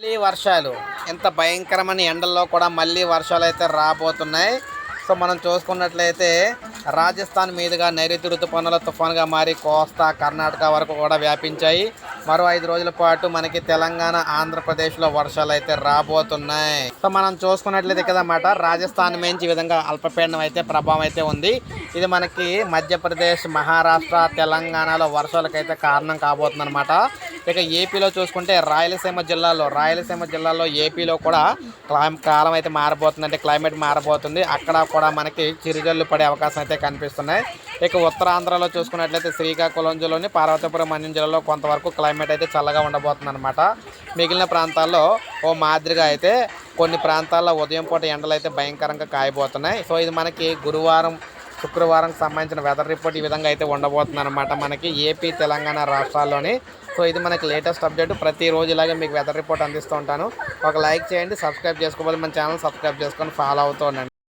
మళ్ళీ వర్షాలు. ఎంత భయంకరమైన ఎండల్లో కూడా మళ్ళీ వర్షాలు అయితే రాబోతున్నాయి. సో మనం చూసుకున్నట్లయితే రాజస్థాన్ మీదుగా నైరుతి ఋతుపవనాల తుఫాన్గా మారి కోస్తా కర్ణాటక వరకు కూడా వ్యాపించాయి. మరో ఐదు రోజుల పాటు మనకి తెలంగాణ ఆంధ్రప్రదేశ్లో వర్షాలు అయితే రాబోతున్నాయి. సో మనం చూసుకున్నట్లయితే కదన్నమాట రాజస్థాన్ నుంచి ఈ విధంగా అల్పపీడనం అయితే ప్రభావం అయితే ఉంది. ఇది మనకి మధ్యప్రదేశ్ మహారాష్ట్ర తెలంగాణలో వర్షాలకైతే కారణం కాబోతుంది అనమాట ఇక ఏపీలో చూసుకుంటే రాయలసీమ జిల్లాలో రాయలసీమ జిల్లాలో ఏపీలో కూడా క్లైమ్ కాలం అయితే మారబోతుంది అంటే క్లైమేట్ మారబోతుంది. అక్కడ కూడా మనకి చిరుజల్లు పడే అవకాశం అయితే కనిపిస్తున్నాయి. ఇక ఉత్తరాంధ్రలో చూసుకున్నట్లయితే శ్రీకాకుళం జిల్లాలోని పార్వతీపురం మన్యం జిల్లాలో కొంతవరకు క్లైమేట్ అయితే చల్లగా ఉండబోతుంది అనమాట మిగిలిన ప్రాంతాల్లో ఓ మాదిరిగా అయితే కొన్ని ప్రాంతాల్లో ఉదయం పూట ఎండలు అయితే భయంకరంగా కాయబోతున్నాయి. సో ఇది మనకి గురువారం శుక్రవారం సంబంధించిన వెదర్ రిపోర్ట్ ఈ విధంగా అయితే ఉండబోతుంది అనమాట మనకి ఏపీ తెలంగాణ రాష్ట్రాల్లోని సో ఇది మనకి లేటెస్ట్ అప్డేట్ ప్రతిరోజు ఇలాగే మీకు వెదర్ రిపోర్ట్ అందిస్తూ ఉంటాను. ఒక లైక్ చేయండి సబ్స్క్రైబ్ చేసుకోవాలి. మన ఛానల్ సబ్స్క్రైబ్ చేసుకొని ఫాలో అవుతూ ఉండండి.